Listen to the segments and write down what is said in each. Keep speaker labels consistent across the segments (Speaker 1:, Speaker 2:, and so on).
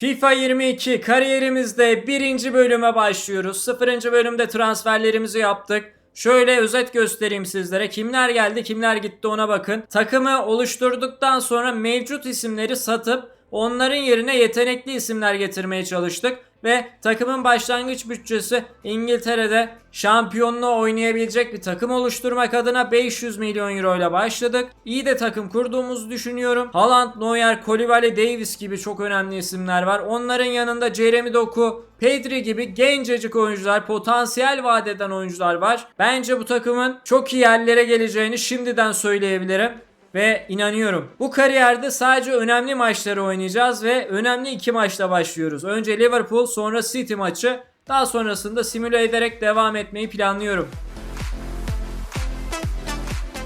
Speaker 1: FIFA 22 kariyerimizde birinci bölüme başlıyoruz. Sıfırıncı bölümde transferlerimizi yaptık. Şöyle özet göstereyim sizlere. Kimler geldi kimler gitti ona bakın. Takımı oluşturduktan sonra mevcut isimleri satıp onların yerine yetenekli isimler getirmeye çalıştık. Ve takımın başlangıç bütçesi İngiltere'de şampiyonluğu oynayabilecek bir takım oluşturmak adına 500 milyon euro ile başladık. İyi de takım kurduğumuzu düşünüyorum. Haaland, Neuer, Koulibaly, Davis gibi çok önemli isimler var. Onların yanında Jeremy Doku, Pedri gibi gencecik oyuncular, potansiyel vaat eden oyuncular var. Bence bu takımın çok iyi yerlere geleceğini şimdiden söyleyebilirim ve inanıyorum. Bu kariyerde sadece önemli maçları oynayacağız ve önemli iki maçla başlıyoruz. Önce Liverpool sonra City maçı. Daha sonrasında simüle ederek devam etmeyi planlıyorum.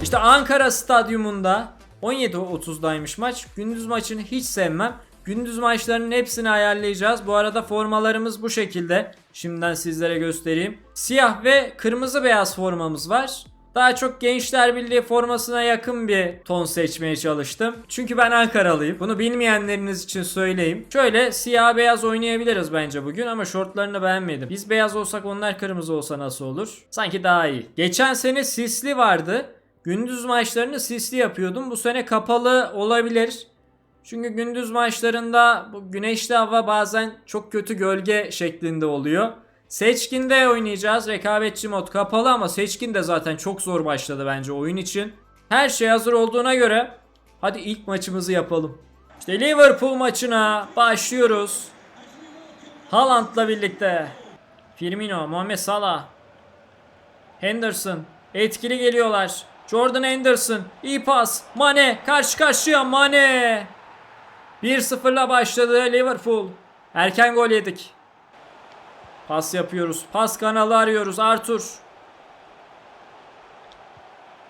Speaker 1: İşte Ankara Stadyumunda 17.30'daymış maç. Gündüz maçını hiç sevmem. Gündüz maçlarının hepsini ayarlayacağız. Bu arada formalarımız bu şekilde. Şimdiden sizlere göstereyim. Siyah ve kırmızı beyaz formamız var. Daha çok Gençler Birliği formasına yakın bir ton seçmeye çalıştım. Çünkü ben Ankaralıyım. Bunu bilmeyenleriniz için söyleyeyim. Şöyle siyah beyaz oynayabiliriz bence bugün ama şortlarını beğenmedim. Biz beyaz olsak onlar kırmızı olsa nasıl olur? Sanki daha iyi. Geçen sene sisli vardı. Gündüz maçlarını sisli yapıyordum. Bu sene kapalı olabilir. Çünkü gündüz maçlarında bu güneşli hava bazen çok kötü gölge şeklinde oluyor. Seçkin'de oynayacağız. Rekabetçi mod kapalı ama Seçkin de zaten çok zor başladı bence oyun için. Her şey hazır olduğuna göre hadi ilk maçımızı yapalım. İşte Liverpool maçına başlıyoruz. Haaland'la birlikte. Firmino, Muhammed Salah, Henderson etkili geliyorlar. Jordan Henderson iyi pas. Mane karşı karşıya Mane. 1-0'la başladı Liverpool. Erken gol yedik. Pas yapıyoruz. Pas kanalı arıyoruz. Arthur.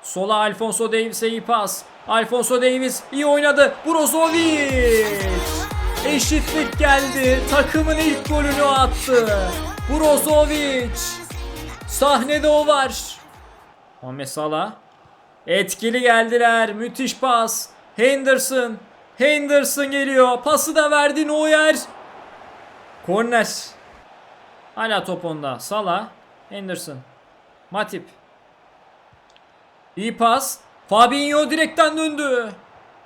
Speaker 1: Sola Alfonso Davis'e iyi pas. Alfonso Davis iyi oynadı. Brozovic. Eşitlik geldi. Takımın ilk golünü attı. Brozovic. Sahnede o var. Muhammed Salah. Etkili geldiler. Müthiş pas. Henderson. Henderson geliyor. Pası da verdi Neuer. Korner. Hala top onda. Salah. Henderson. Matip. İyi pas. Fabinho direkten döndü.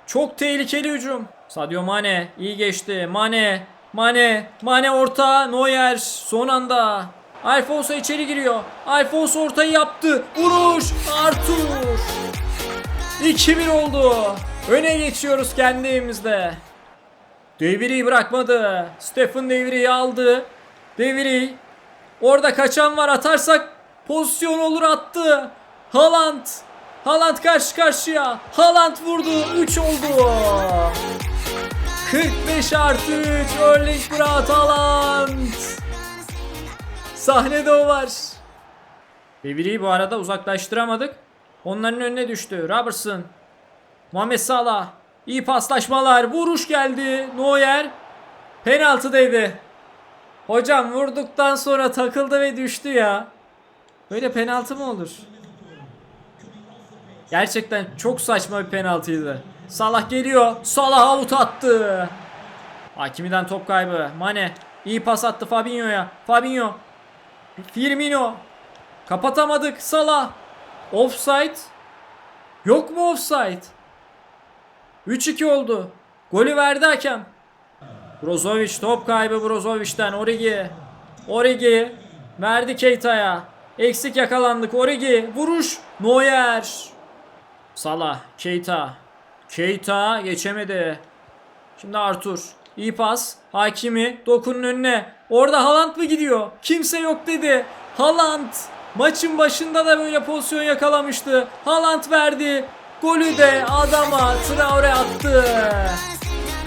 Speaker 1: Çok tehlikeli hücum. Sadio Mane iyi geçti. Mane. Mane. Mane orta. Neuer son anda. Alfonso içeri giriyor. Alfonso ortayı yaptı. Vuruş. Artur. 2-1 oldu. Öne geçiyoruz kendi evimizde. Bırakmadı. Stephen Devri'yi aldı. Devri. Orada kaçan var atarsak pozisyon olur attı. Haaland. Haaland karşı karşıya. Haaland vurdu. 3 oldu. 45 artı 3. Erling Braut Haaland. Sahnede o var. Devri'yi bu arada uzaklaştıramadık. Onların önüne düştü. Robertson. Muhammed Salah. İyi paslaşmalar. Vuruş geldi. Neuer. Penaltıdaydı. Hocam vurduktan sonra takıldı ve düştü ya. Böyle penaltı mı olur? Gerçekten çok saçma bir penaltıydı. Salah geliyor. Salah out attı. Hakimiden top kaybı. Mane iyi pas attı Fabinho'ya. Fabinho. Firmino. Kapatamadık. Salah. Offside. Yok mu offside? 3-2 oldu. Golü verdi hakem. Brozovic top kaybı Brozovic'ten Origi. Origi verdi Keita'ya. Eksik yakalandık. Origi vuruş. Neuer. Salah. Keita. Keita geçemedi. Şimdi Artur. İyi pas. Hakimi Dokun'un önüne. Orada Haaland mı gidiyor? Kimse yok dedi. Haaland. Maçın başında da böyle pozisyon yakalamıştı. Haaland verdi. Golü de adama Traore attı.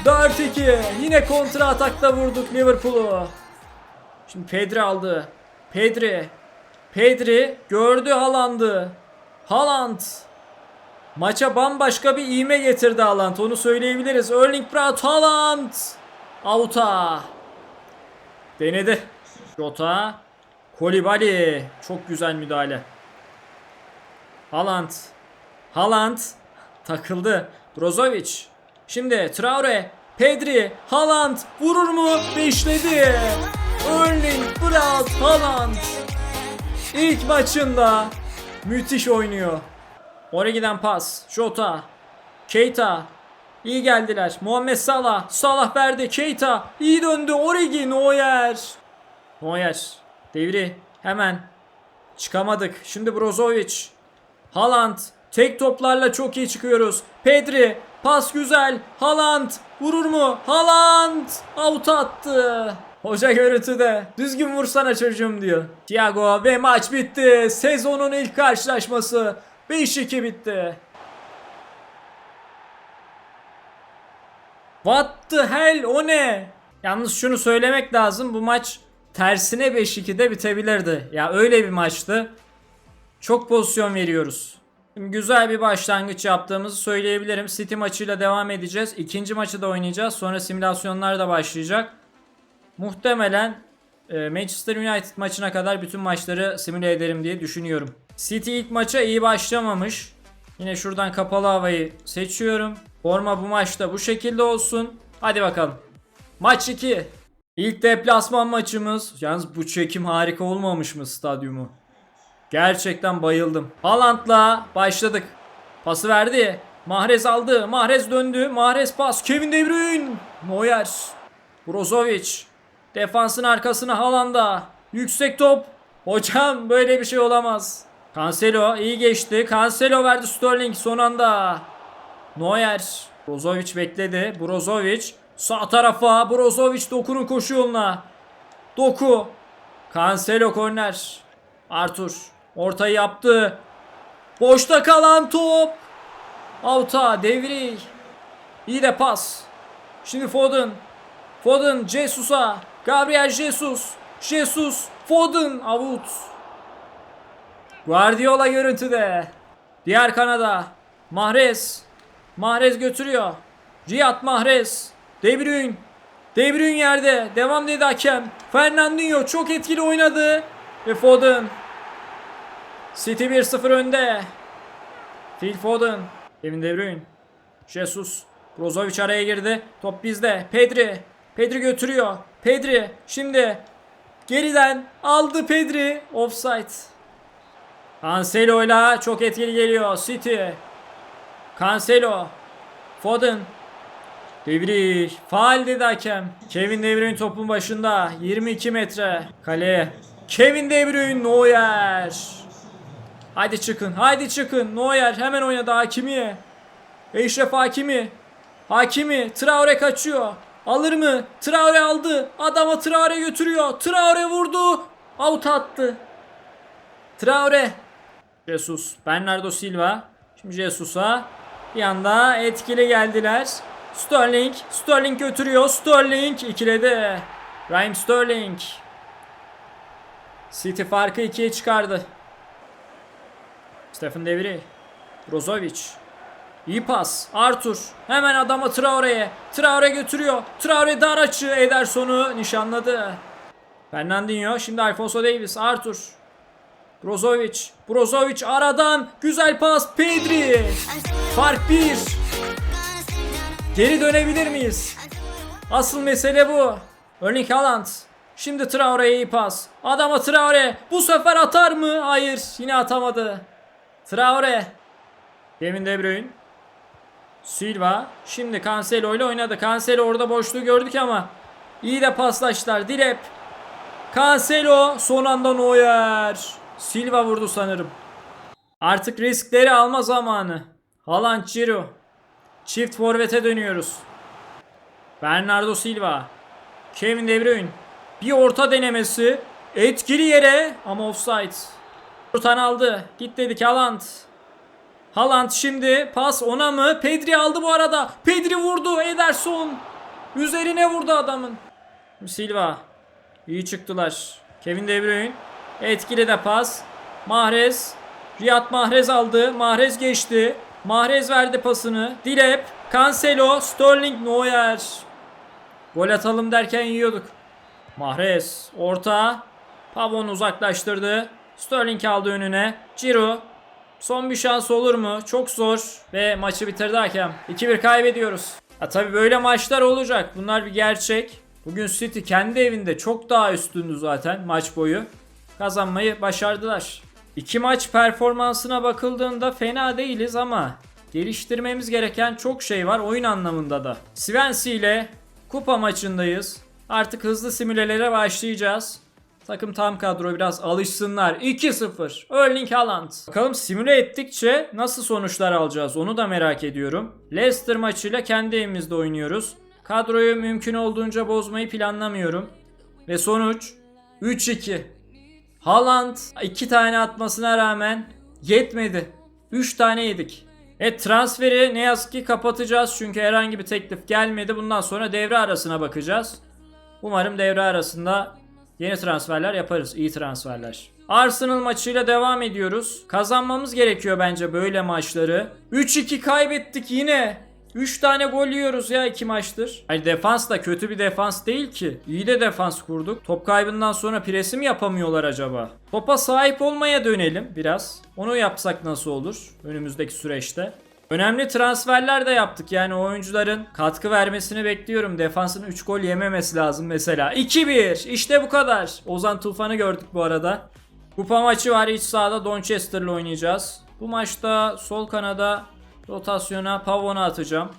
Speaker 1: 4-2. Yine kontra atakta vurduk Liverpool'u. Şimdi Pedri aldı. Pedri. Pedri gördü Haaland'ı. Haaland. Maça bambaşka bir iğme getirdi Haaland. Onu söyleyebiliriz. Erling Braut Haaland. Out'a. Denedi. Jota. Kolibali. Çok güzel müdahale. Haaland. Haaland takıldı. Brozovic. Şimdi Traore. Pedri, Haaland vurur mu? Ve işledi. Erling Braut Haaland. İlk maçında müthiş oynuyor. Oraya giden pas. Jota. Keita. İyi geldiler. Muhammed Salah. Salah verdi. Keita. iyi döndü. Origi. Neuer. Neuer. Devri. Hemen. Çıkamadık. Şimdi Brozovic. Haaland. Tek toplarla çok iyi çıkıyoruz. Pedri. Pas güzel. Haaland. Vurur mu? Haaland. Out attı. Hoca görüntüde. Düzgün vursana çocuğum diyor. Thiago ve maç bitti. Sezonun ilk karşılaşması. 5-2 bitti. What the hell o ne? Yalnız şunu söylemek lazım bu maç tersine 5-2'de bitebilirdi. Ya öyle bir maçtı. Çok pozisyon veriyoruz. Şimdi güzel bir başlangıç yaptığımızı söyleyebilirim. City maçıyla devam edeceğiz. İkinci maçı da oynayacağız. Sonra simülasyonlar da başlayacak. Muhtemelen e, Manchester United maçına kadar bütün maçları simüle ederim diye düşünüyorum. City ilk maça iyi başlamamış. Yine şuradan kapalı havayı seçiyorum. Forma bu maçta bu şekilde olsun. Hadi bakalım. Maç 2. İlk deplasman maçımız. Yalnız bu çekim harika olmamış mı stadyumu? Gerçekten bayıldım. Haaland'la başladık. Pası verdi. Mahrez aldı. Mahrez döndü. Mahrez pas. Kevin De Bruyne. Neuer. Brozovic. Defansın arkasına Haaland'a. Yüksek top. Hocam böyle bir şey olamaz. Cancelo iyi geçti. Cancelo verdi Sterling son anda. Neuer. Brozovic bekledi. Brozovic. Sağ tarafa. Brozovic dokunun koşu yoluna. Doku. Cancelo korner. Arthur. Ortayı yaptı. Boşta kalan top. Out'a devri. İyi de pas. Şimdi Foden. Foden Jesus'a. Gabriel Jesus. Jesus. Foden out. Guardiola görüntüde. Diğer kanada. Mahrez. Mahrez götürüyor. Riyad Mahrez. De Bruyne. De Bruyne yerde. Devam dedi hakem. Fernandinho çok etkili oynadı. Ve Foden. City 1-0 önde. Phil Foden. Kevin De Bruyne. Jesus. Brozovic araya girdi. Top bizde. Pedri. Pedri götürüyor. Pedri. Şimdi. Geriden aldı Pedri. Offside. Cancelo ile çok etkili geliyor. City. Cancelo. Foden. Devri. Faal dedi hakem. Kevin De Bruyne topun başında. 22 metre. Kaleye. Kevin De Bruyne. Neuer. Haydi çıkın. Haydi çıkın. Neuer hemen oynadı Hakimi. Eşref Hakimi. Hakimi. Traore kaçıyor. Alır mı? Traore aldı. Adama Traore götürüyor. Traore vurdu. Out attı. Traore. Jesus. Bernardo Silva. Şimdi Jesus'a. Bir anda etkili geldiler. Sterling. Sterling götürüyor. Sterling ikiledi. Raheem Sterling. City farkı ikiye çıkardı. Stephen Devri. Brozovic. İyi pas. Arthur. Hemen adama Traore'ye. Traore götürüyor. Traore dar açı. Ederson'u nişanladı. Fernandinho. Şimdi Alfonso Davis. Arthur. Brozovic. Brozovic aradan. Güzel pas. Pedri. Fark 1. Geri dönebilir miyiz? Asıl mesele bu. Erling Haaland. Şimdi Traore'ye iyi pas. Adama Traore. Bu sefer atar mı? Hayır. Yine atamadı. Traore. Kevin De Bruyne. Silva. Şimdi Cancelo ile oynadı. Cancelo orada boşluğu gördük ama iyi de paslaştılar. Dilep. Cancelo son anda Neuer. Silva vurdu sanırım. Artık riskleri alma zamanı. Haaland Ciro. Çift forvete dönüyoruz. Bernardo Silva. Kevin De Bruyne. Bir orta denemesi. Etkili yere ama offside. Ortan aldı. Git dedik Haaland. Haaland şimdi pas ona mı? Pedri aldı bu arada. Pedri vurdu. Ederson. Üzerine vurdu adamın. Silva. İyi çıktılar. Kevin De Bruyne. Etkili de pas. Mahrez. Riyad Mahrez aldı. Mahrez geçti. Mahrez verdi pasını. Dilep. Cancelo. Sterling. Neuer. Gol atalım derken yiyorduk. Mahrez. Orta. Pavon uzaklaştırdı. Sterling aldı önüne. Ciro. Son bir şans olur mu? Çok zor. Ve maçı bitirdi hakem. 2-1 kaybediyoruz. Ha, tabii böyle maçlar olacak. Bunlar bir gerçek. Bugün City kendi evinde çok daha üstündü zaten maç boyu. Kazanmayı başardılar. İki maç performansına bakıldığında fena değiliz ama geliştirmemiz gereken çok şey var oyun anlamında da. Swansea ile kupa maçındayız. Artık hızlı simülelere başlayacağız. Takım tam kadro biraz alışsınlar. 2-0. Erling Haaland. Bakalım simüle ettikçe nasıl sonuçlar alacağız onu da merak ediyorum. Leicester maçıyla kendi evimizde oynuyoruz. Kadroyu mümkün olduğunca bozmayı planlamıyorum. Ve sonuç 3-2. Haaland 2 tane atmasına rağmen yetmedi. 3 tane yedik. E transferi ne yazık ki kapatacağız çünkü herhangi bir teklif gelmedi. Bundan sonra devre arasına bakacağız. Umarım devre arasında yeni transferler yaparız. iyi transferler. Arsenal maçıyla devam ediyoruz. Kazanmamız gerekiyor bence böyle maçları. 3-2 kaybettik yine. 3 tane gol yiyoruz ya 2 maçtır. Hani defans da kötü bir defans değil ki. İyi de defans kurduk. Top kaybından sonra presi mi yapamıyorlar acaba? Topa sahip olmaya dönelim biraz. Onu yapsak nasıl olur önümüzdeki süreçte? Önemli transferler de yaptık. Yani oyuncuların katkı vermesini bekliyorum. Defansın 3 gol yememesi lazım mesela. 2-1. İşte bu kadar. Ozan Tufan'ı gördük bu arada. Kupa maçı var. İç sahada Donchester'la oynayacağız. Bu maçta sol kanada rotasyona Pavon'u atacağım.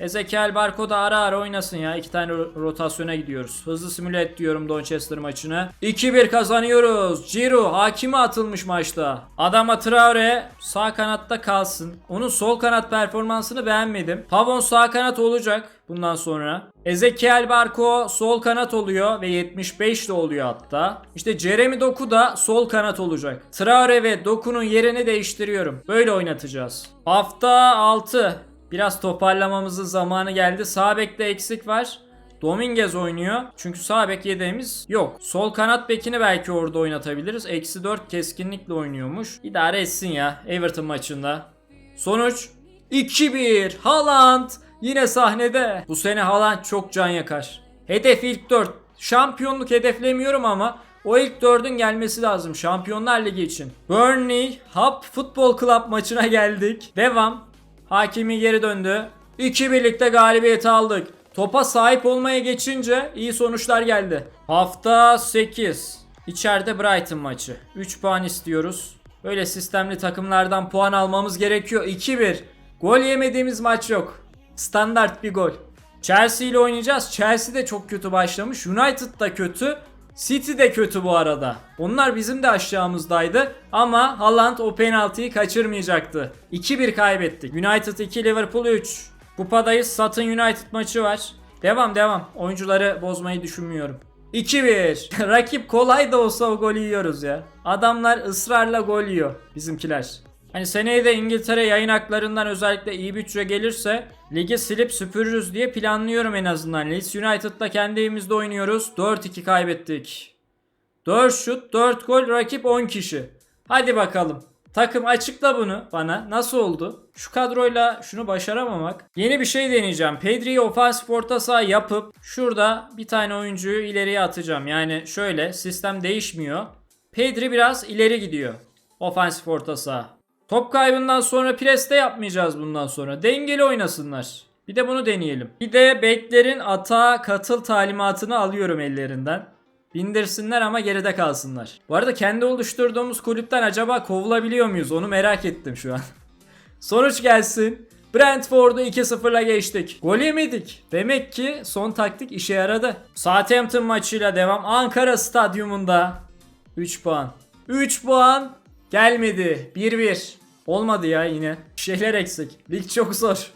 Speaker 1: Ezekiel Barco da ara ara oynasın ya. İki tane ro- rotasyona gidiyoruz. Hızlı simüle et diyorum Donchester maçını. 2-1 kazanıyoruz. Ciro hakime atılmış maçta. Adama Traore sağ kanatta kalsın. Onun sol kanat performansını beğenmedim. Pavon sağ kanat olacak bundan sonra. Ezekiel Barco sol kanat oluyor ve 75 de oluyor hatta. İşte Jeremy Doku da sol kanat olacak. Traore ve Doku'nun yerini değiştiriyorum. Böyle oynatacağız. Hafta 6. Biraz toparlamamızın zamanı geldi. Sağ bekte eksik var. Dominguez oynuyor. Çünkü sağ bek yedeğimiz yok. Sol kanat bekini belki orada oynatabiliriz. Eksi 4 keskinlikle oynuyormuş. İdare etsin ya Everton maçında. Sonuç 2-1. Haaland yine sahnede. Bu sene Haaland çok can yakar. Hedef ilk 4. Şampiyonluk hedeflemiyorum ama o ilk 4'ün gelmesi lazım Şampiyonlar Ligi için. Burnley Hub Football Club maçına geldik. Devam. Hakimi geri döndü. İki birlikte galibiyeti aldık. Topa sahip olmaya geçince iyi sonuçlar geldi. Hafta 8. İçeride Brighton maçı. 3 puan istiyoruz. Böyle sistemli takımlardan puan almamız gerekiyor. 2-1. Gol yemediğimiz maç yok. Standart bir gol. Chelsea ile oynayacağız. Chelsea de çok kötü başlamış. United da kötü. City de kötü bu arada. Onlar bizim de aşağımızdaydı ama Haaland o penaltıyı kaçırmayacaktı. 2-1 kaybettik. United 2 Liverpool 3. Kupadayız. Sutton United maçı var. Devam devam. Oyuncuları bozmayı düşünmüyorum. 2-1. Rakip kolay da olsa o golü yiyoruz ya. Adamlar ısrarla gol yiyor bizimkiler. Hani seneye de İngiltere yayın haklarından özellikle iyi bütçe gelirse ligi silip süpürürüz diye planlıyorum en azından. Leeds United'la kendi evimizde oynuyoruz. 4-2 kaybettik. 4 şut, 4 gol, rakip 10 kişi. Hadi bakalım. Takım açıkla bunu bana. Nasıl oldu? Şu kadroyla şunu başaramamak. Yeni bir şey deneyeceğim. Pedri'yi ofansif orta saha yapıp şurada bir tane oyuncuyu ileriye atacağım. Yani şöyle sistem değişmiyor. Pedri biraz ileri gidiyor. Ofansif orta saha. Top kaybından sonra preste yapmayacağız bundan sonra. Dengeli oynasınlar. Bir de bunu deneyelim. Bir de beklerin atağa katıl talimatını alıyorum ellerinden. Bindirsinler ama geride kalsınlar. Bu arada kendi oluşturduğumuz kulüpten acaba kovulabiliyor muyuz? Onu merak ettim şu an. Sonuç gelsin. Brentford'u 2-0'la geçtik. Gol yemedik. Demek ki son taktik işe yaradı. Southampton maçıyla devam. Ankara stadyumunda 3 puan. 3 puan gelmedi. 1-1. Olmadı ya yine. Şeyler eksik. Lig çok zor.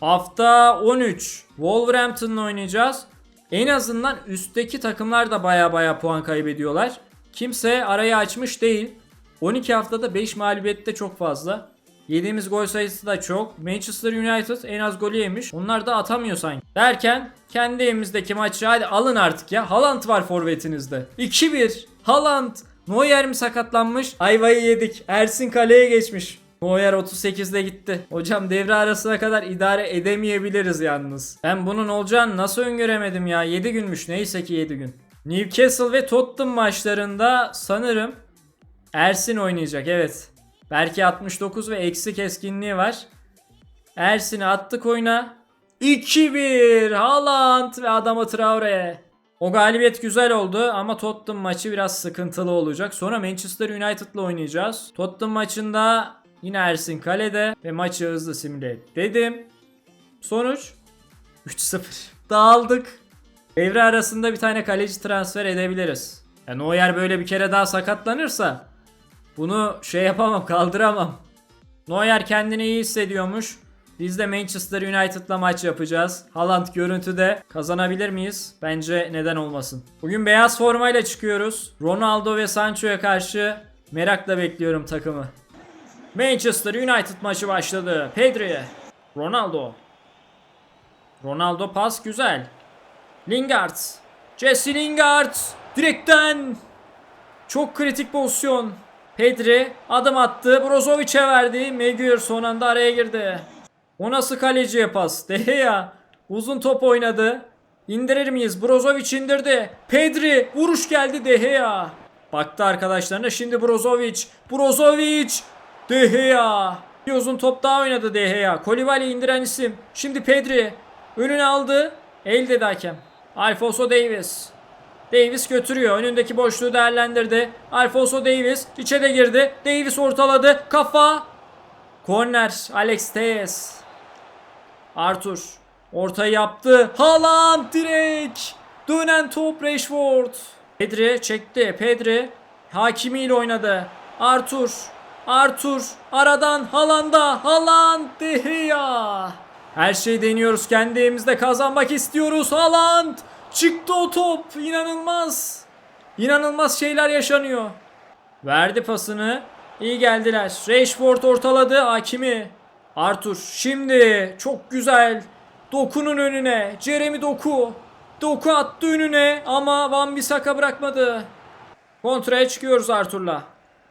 Speaker 1: Hafta 13. Wolverhampton'la oynayacağız. En azından üstteki takımlar da baya baya puan kaybediyorlar. Kimse arayı açmış değil. 12 haftada 5 mağlubiyet de çok fazla. Yediğimiz gol sayısı da çok. Manchester United en az golü yemiş. Onlar da atamıyor sanki. Derken kendi evimizdeki maçı hadi alın artık ya. Haaland var forvetinizde. 2-1. Haaland. Neuer mi sakatlanmış? Ayvayı yedik. Ersin kaleye geçmiş. Neuer 38'de gitti. Hocam devre arasına kadar idare edemeyebiliriz yalnız. Ben bunun olacağını nasıl öngöremedim ya? 7 günmüş. Neyse ki 7 gün. Newcastle ve Tottenham maçlarında sanırım Ersin oynayacak. Evet. Belki 69 ve eksi keskinliği var. Ersin'i attık oyuna. 2-1 Haaland ve Adama Traore. O galibiyet güzel oldu ama Tottenham maçı biraz sıkıntılı olacak. Sonra Manchester United'la oynayacağız. Tottenham maçında yine Ersin kalede ve maçı hızlı simüle et dedim. Sonuç 3-0. Dağıldık. Devre arasında bir tane kaleci transfer edebiliriz. Yani o yer böyle bir kere daha sakatlanırsa bunu şey yapamam kaldıramam. Neuer kendini iyi hissediyormuş. Biz de Manchester United'la maç yapacağız. Haaland görüntüde kazanabilir miyiz? Bence neden olmasın. Bugün beyaz formayla çıkıyoruz. Ronaldo ve Sancho'ya karşı merakla bekliyorum takımı. Manchester United maçı başladı. Pedri, Ronaldo. Ronaldo pas güzel. Lingard. Jesse Lingard. Direkten. Çok kritik pozisyon. Pedri adım attı. Brozovic'e verdi. Maguire son anda araya girdi. O nasıl kaleciye pas? De Gea uzun top oynadı. İndirir miyiz? Brozovic indirdi. Pedri vuruş geldi De Gea. Baktı arkadaşlarına şimdi Brozovic. Brozovic. De Gea. Bir uzun top daha oynadı De Gea. Kolibali indiren isim. Şimdi Pedri. Önüne aldı. El dedi hakem. Alfonso Davis. Davis götürüyor. Önündeki boşluğu değerlendirdi. Alfonso Davis içe de girdi. Davis ortaladı. Kafa. Korner. Alex Tejes. Arthur. Ortayı yaptı. Haaland direkt. Dönen top Rashford. Pedri çekti. Pedri hakimiyle oynadı. Arthur. Arthur aradan Haaland'a. Haaland De Gea. Her şeyi deniyoruz. Kendi evimizde kazanmak istiyoruz. Haaland. Çıktı o top. İnanılmaz. İnanılmaz şeyler yaşanıyor. Verdi pasını. İyi geldiler. Rashford ortaladı. Hakimi. Arthur şimdi çok güzel. Doku'nun önüne. Jeremy Doku. Doku attı önüne ama Van Bissaka bırakmadı. Kontraya çıkıyoruz Arthur'la.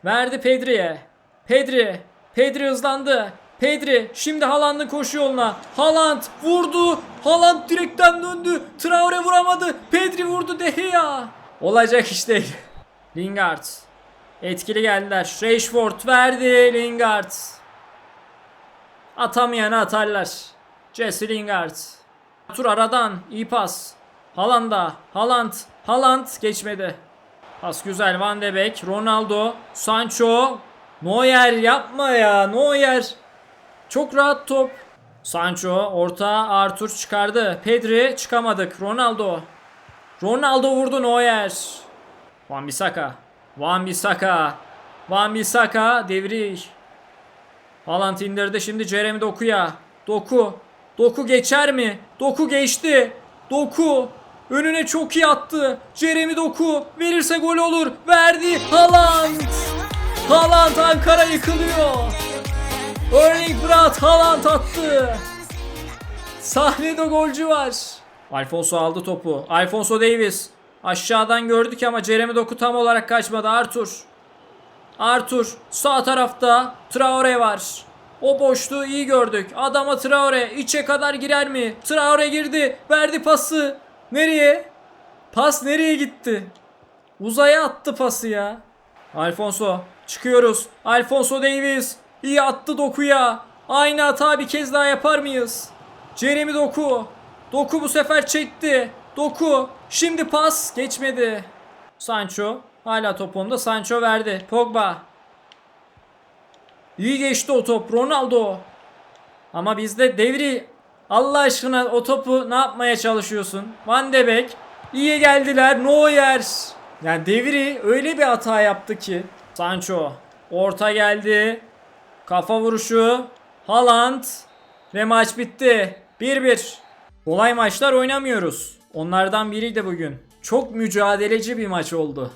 Speaker 1: Verdi Pedri'ye. Pedri. Pedri hızlandı. Pedri şimdi Haaland'ın koşu yoluna. Haaland vurdu. Haaland direkten döndü. Traore vuramadı. Pedri vurdu De Gea. Olacak iş değil. Lingard. Etkili geldiler. Rashford verdi. Lingard. Atamayanı atarlar. Jesse Lingard. Tur aradan. iyi pas. Haaland'a. Haaland. Haaland geçmedi. Pas güzel. Van de Beek. Ronaldo. Sancho. Neuer yapma ya. Neuer. Çok rahat top. Sancho orta Arthur çıkardı. Pedri çıkamadık. Ronaldo. Ronaldo vurdu Neuer. Van Bissaka. Van Bissaka. Van Bissaka devri. Haaland indirdi şimdi Jeremy Doku'ya. Doku. Doku geçer mi? Doku geçti. Doku. Önüne çok iyi attı. Jeremy Doku. Verirse gol olur. Verdi. Haaland. Haaland Ankara yıkılıyor. Erling Braut Haaland attı. Sahnede golcü var. Alfonso aldı topu. Alfonso Davis. Aşağıdan gördük ama Jeremy Doku tam olarak kaçmadı. Arthur. Arthur sağ tarafta Traore var. O boşluğu iyi gördük. Adama Traore içe kadar girer mi? Traore girdi. Verdi pası. Nereye? Pas nereye gitti? Uzaya attı pası ya. Alfonso çıkıyoruz. Alfonso Davis iyi attı Doku'ya. Aynı hata bir kez daha yapar mıyız? Jeremy Doku. Doku bu sefer çekti. Doku. Şimdi pas geçmedi. Sancho hala top onda. Sancho verdi. Pogba. İyi geçti o top. Ronaldo. Ama bizde devri Allah aşkına o topu ne yapmaya çalışıyorsun? Van de Beek. İyi geldiler. Neuer. Yani devri öyle bir hata yaptı ki. Sancho. Orta geldi. Kafa vuruşu. Haaland. Ve maç bitti. 1-1. Kolay maçlar oynamıyoruz. Onlardan biriydi bugün. Çok mücadeleci bir maç oldu.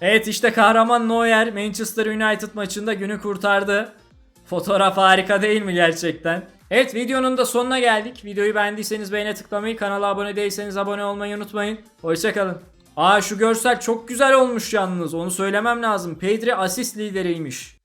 Speaker 1: Evet işte kahraman Neuer Manchester United maçında günü kurtardı. Fotoğraf harika değil mi gerçekten? Evet videonun da sonuna geldik. Videoyu beğendiyseniz beğene tıklamayı, kanala abone değilseniz abone olmayı unutmayın. Hoşçakalın. Aa şu görsel çok güzel olmuş yalnız onu söylemem lazım. Pedri asist lideriymiş.